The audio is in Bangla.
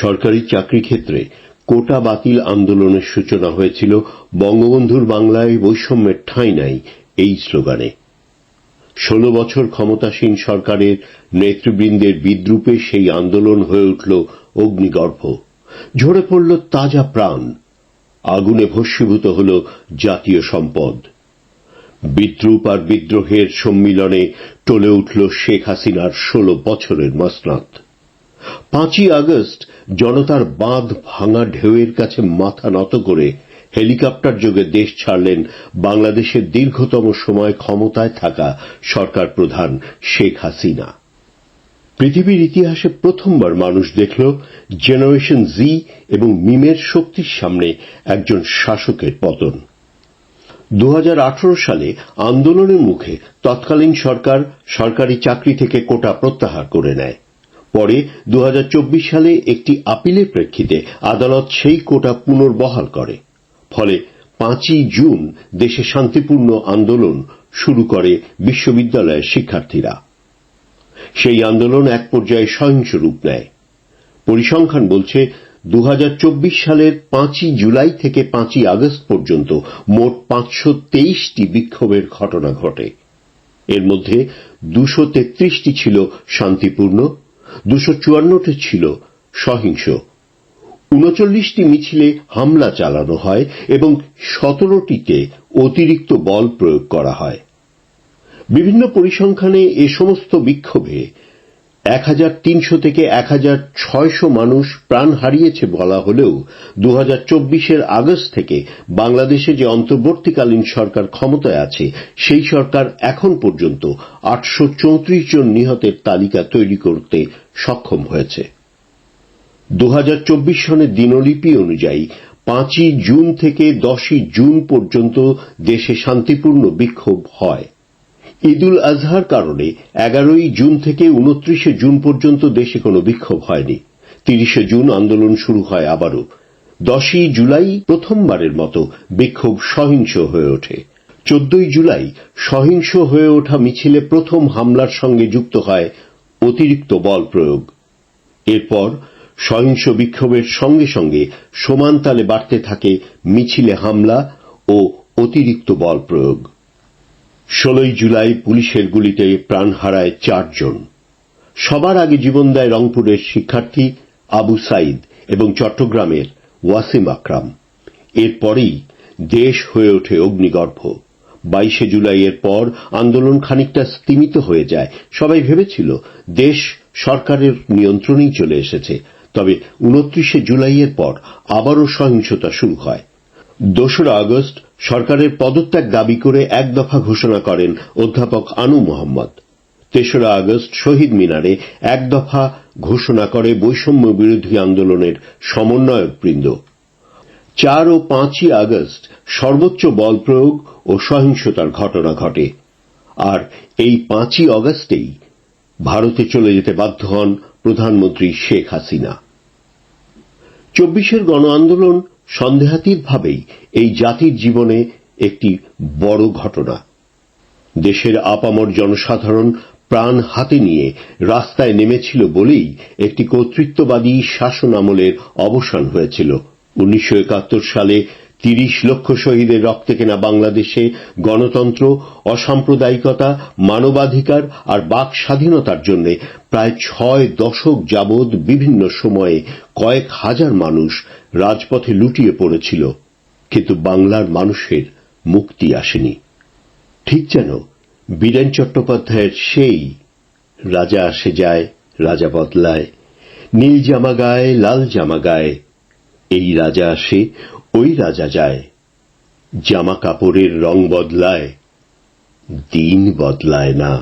সরকারি চাকরি ক্ষেত্রে কোটা বাতিল আন্দোলনের সূচনা হয়েছিল বঙ্গবন্ধুর বাংলায় বৈষম্যের ঠাঁই নাই এই স্লোগানে। ষোলো বছর ক্ষমতাসীন সরকারের নেতৃবৃন্দের বিদ্রুপে সেই আন্দোলন হয়ে উঠল অগ্নিগর্ভ। ঝরে পড়ল তাজা প্রাণ। আগুনে ভস্মীভূত হল জাতীয় সম্পদ। বিদ্রুপ আর বিদ্রোহের সম্মিলনে টলে উঠল শেখ হাসিনার ষোলো বছরের মসনদ। পাঁচই আগস্ট জনতার বাঁধ ভাঙা ঢেউয়ের কাছে মাথা নত করে হেলিকপ্টার যোগে দেশ ছাড়লেন বাংলাদেশের দীর্ঘতম সময় ক্ষমতায় থাকা সরকার প্রধান শেখ হাসিনা। পৃথিবীর ইতিহাসে প্রথমবার মানুষ দেখল জেনারেশন জি এবং মিমের শক্তির সামনে একজন শাসকের পতন। দু হাজার আঠেরো সালে আন্দোলনের মুখে তৎকালীন সরকার সরকারি চাকরি থেকে কোটা প্রত্যাহার করে নেয়। পরে দু হাজার চব্বিশ সালে একটি আপিলের প্রেক্ষিতে আদালত সেই কোটা পুনর্বহাল করে। ফলে পাঁচই জুন দেশে শান্তিপূর্ণ আন্দোলন শুরু করে বিশ্ববিদ্যালয়ের শিক্ষার্থীরা। সেই আন্দোলন এক পর্যায়ে সহিংস রূপ নেয়। পরিসংখ্যান বলছে দু হাজার চব্বিশ সালের পাঁচই জুলাই থেকে পাঁচই আগস্ট পর্যন্ত মোট পাঁচশো তেইশটি বিক্ষোভের ঘটনা ঘটে। এর মধ্যে দুশো ছিল শান্তিপূর্ণ দুশো চুয়ান্নটি ছিল সহিংস। উনচল্লিশটি মিছিলে হামলা চালানো হয় এবং সতেরোটিতে অতিরিক্ত বল প্রয়োগ করা হয়। বিভিন্ন পরিসংখ্যানে এ সমস্ত বিক্ষোভে এক হাজার তিনশো থেকে এক হাজার ছয়শো মানুষ প্রাণ হারিয়েছে বলা হলেও দু এর আগস্ট থেকে বাংলাদেশে যে অন্তর্বর্তীকালীন সরকার ক্ষমতায় আছে, সেই সরকার এখন পর্যন্ত আটশো চৌত্রিশ জন নিহতের তালিকা তৈরি করতে সক্ষম হয়েছে। দু হাজার চব্বিশ সনের দিনলিপি অনুযায়ী পাঁচই জুন থেকে দশই জুন পর্যন্ত দেশে শান্তিপূর্ণ বিক্ষোভ হয়। ঈদুল আজহার কারণে এগারোই জুন থেকে উনত্রিশে জুন পর্যন্ত দেশে কোনো বিক্ষোভ হয়নি। তিরিশে জুন আন্দোলন শুরু হয় আবারও। দশই জুলাই প্রথমবারের মতো বিক্ষোভ সহিংস হয়ে ওঠে। চোদ্দই জুলাই সহিংস হয়ে ওঠা মিছিলে প্রথম হামলার সঙ্গে যুক্ত হয় অতিরিক্ত বল প্রয়োগ। এরপর সহিংস বিক্ষোভের সঙ্গে সঙ্গে সমান তালে বাড়তে থাকে মিছিলে হামলা ও অতিরিক্ত বল প্রয়োগ। ষোলই জুলাই পুলিশের গুলিতে প্রাণ হারায় চারজন। সবার আগে জীবন দেয় রংপুরের শিক্ষার্থী আবু সাইদ এবং চট্টগ্রামের ওয়াসিম আকরাম। এরপরেই দেশ হয়ে ওঠে অগ্নিগর্ভ। বাইশে জুলাইয়ের পর আন্দোলন খানিকটা স্তিমিত হয়ে যায়। সবাই ভেবেছিল দেশ সরকারের নিয়ন্ত্রণেই চলে এসেছে। তবে উনত্রিশে জুলাইয়ের পর আবারও সহিংসতা শুরু হয়। দোসরা আগস্ট সরকারের পদত্যাগ দাবি করে এক দফা ঘোষণা করেন অধ্যাপক আনু মোহাম্মদ। তেসরা আগস্ট শহীদ মিনারে এক দফা ঘোষণা করে বৈষম্য বিরোধী আন্দোলনের সমন্বয়কবৃন্দ চার ও পাঁচই আগস্ট সর্বোচ্চ বল প্রয়োগ ও সহিংসতার ঘটনা ঘটে। আর এই পাঁচই আগস্টেই ভারতে চলে যেতে বাধ্য হন প্রধানমন্ত্রী শেখ হাসিনা। চব্বিশের গণ আন্দোলন সন্দেহাতীতভাবেই এই জাতির জীবনে একটি বড় ঘটনা। দেশের আপামর জনসাধারণ প্রাণ হাতে নিয়ে রাস্তায় নেমেছিল বলেই একটি কর্তৃত্ববাদী শাসন আমলের অবসান হয়েছিল। উনিশশো একাত্তর সালে তিরিশ লক্ষ শহীদের রক্তে কেনা বাংলাদেশে গণতন্ত্র, অসাম্প্রদায়িকতা, মানবাধিকার আর বাক স্বাধীনতার জন্য প্রায় ছয় দশক যাবৎ বিভিন্ন সময়ে কয়েক হাজার মানুষ রাজপথে লুটিয়ে পড়েছিল। কিন্তু বাংলার মানুষের মুক্তি আসেনি। ঠিক যেন বীরেন চট্টোপাধ্যায়ের সেই রাজা আসে যায়, রাজা বদলায়। নীল জামা গায়ে, লাল জামা গায়ে। এই রাজা আসে ওই রাজা যায় জামা কাপড়ের রং বদলায় দিন বদলায় না।